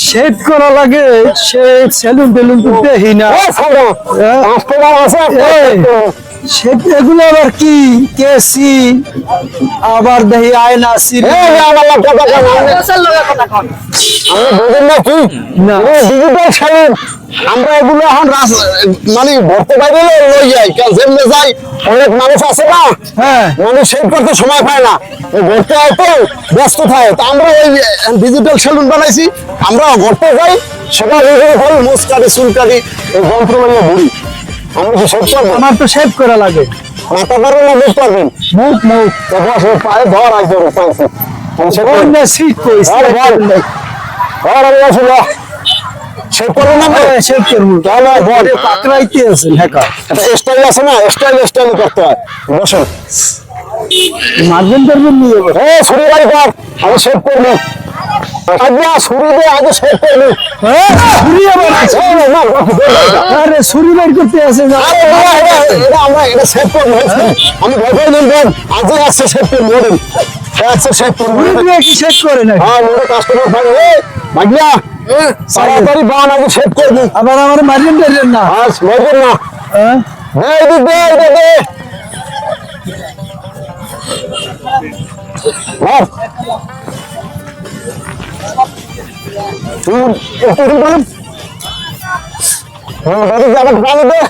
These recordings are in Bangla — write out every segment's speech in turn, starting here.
শেড করা লাগে সে সেলুন টেলুন তো দেখি না হ্যাঁ? এগুলো আবার কি কেসি আবার দেখি আয়না না। আমরা এগুলো এখন মানে ভরতে পারি লই যাই যেমনে যাই অনেক মানুষ আছে না হ্যাঁ। মানুষ সেভ করতে সময় পায় না। ঘুরতে হয় তো ব্যস্ত থাকে। তো আমরা ওই ডিজিটাল সেলুন বানাইছি আমরা ঘুরতে যাই সেটা হল মুস কাটি চুল কাটি এই যন্ত্র মানিয়ে ঘুরি। আমরা কি সেভ করব আমার তো শেড করা লাগে। মাথা পারবেন না মুখ পারবেন মুখ মুখ। তো পায়ে ধর আসবে পাইছে সেভ সিট কই আর বল। ধর আমি আসুন সেভ করবেন না ভাই? করব। তাহলে বডি পাকড়াইতে হ্যাঁ একটা স্টাইল আছে না স্টাইল স্টাইল করতে হয়। বসেন মার্বেল টার্বেল নিয়ে যাব। এ ছুরি বাড়ি কর। আমি সেভ করব। সেভ করব। হ্যাঁ এটা- এটা এটা সেভ করব। আমি ভয় নেন বোন আজকে আসছে সেভ করব বলুন আসছে সেভ করব ছুরি কি শেড করে না হ্যাঁ কাস্টমার এ ভাগনা তাড়াতাড়ি বান আগে সেভ করবি আবার আমার মার্বেল টার্বেল না। না। হ্যাঁ? দে দে দে একটু যাবে দে।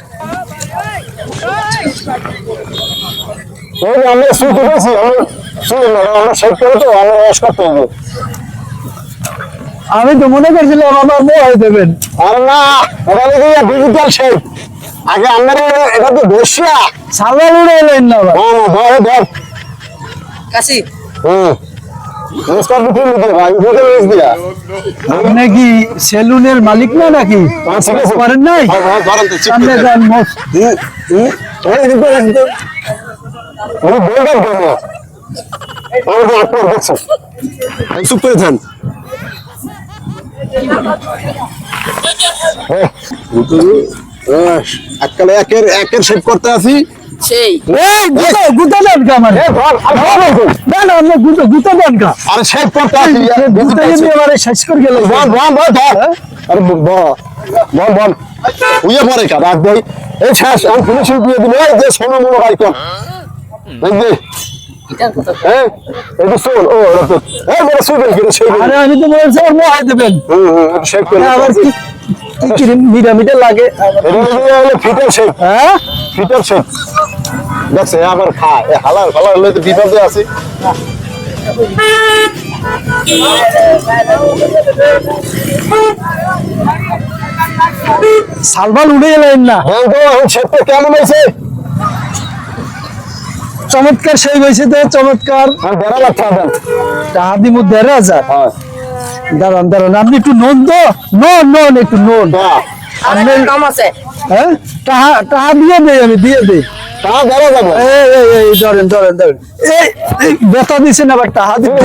এই আমরা শুনি আমরা সেট করে তো আমরা ওয়াশ করতে হবে। আমি তো মনে করছিলাম আমার হয়ে দেবেন আরে না, এটা দেখি ডিজিটাল শেপ আগে আমরা এটা তো বসিয়া সালাল উড়ে এলেন না আবার। না ধর ধর কাশি। হুম। নমস্কার বুঝে নিতে ভাই দিয়া। আপনি কি সেলুনের মালিক না নাকি? হ্যাঁ। করেন নাই? হ্যাঁ, হ্যাঁ, তো, চিপ সামনে যান করে থান। এককালে একের একের শেপ করতে আছি সেই এই গুতো গুতো দেন কা আমার এ ধর, আর শেপ করতে শেষ করে গেল। বল বল বল ধর আরে বল বল বল উইয়ে পরে কা রাখ এই শেষ আমি ফিনিশিং দিয়ে দিল এই যে সোনা মনো ভাই কর দেখ দে এটার কথা এই এই যে শোন ও এটা তো এই বড় সেই আরে আমি তো বলছি আমার মোহ দেবেন। হুম হুম এটা করে আবার কি কি কি মিটা লাগে। এটা ফিটার শেপ হ্যাঁ? ফিটার শেপ দেখছে আবার খা এ হালাল হালাল হলে তো বিপদে আছে। সালবাল উড়ে এলেন না। হ্যাঁ শেপটা কেমন হয়েছে? চমৎকার সেই হয়েছে তো চমৎকার। মধ্যে দেড় হাজার হ্যাঁ। দাঁড়ান দাঁড়ান আপনি একটু নন তো। নন নন একটু নন। একটা আছে। হ্যাঁ? টাহা টাহা দিয়ে দেই আমি দিয়ে দেই ব্যথা দিছেন আবার টাহা দিবেন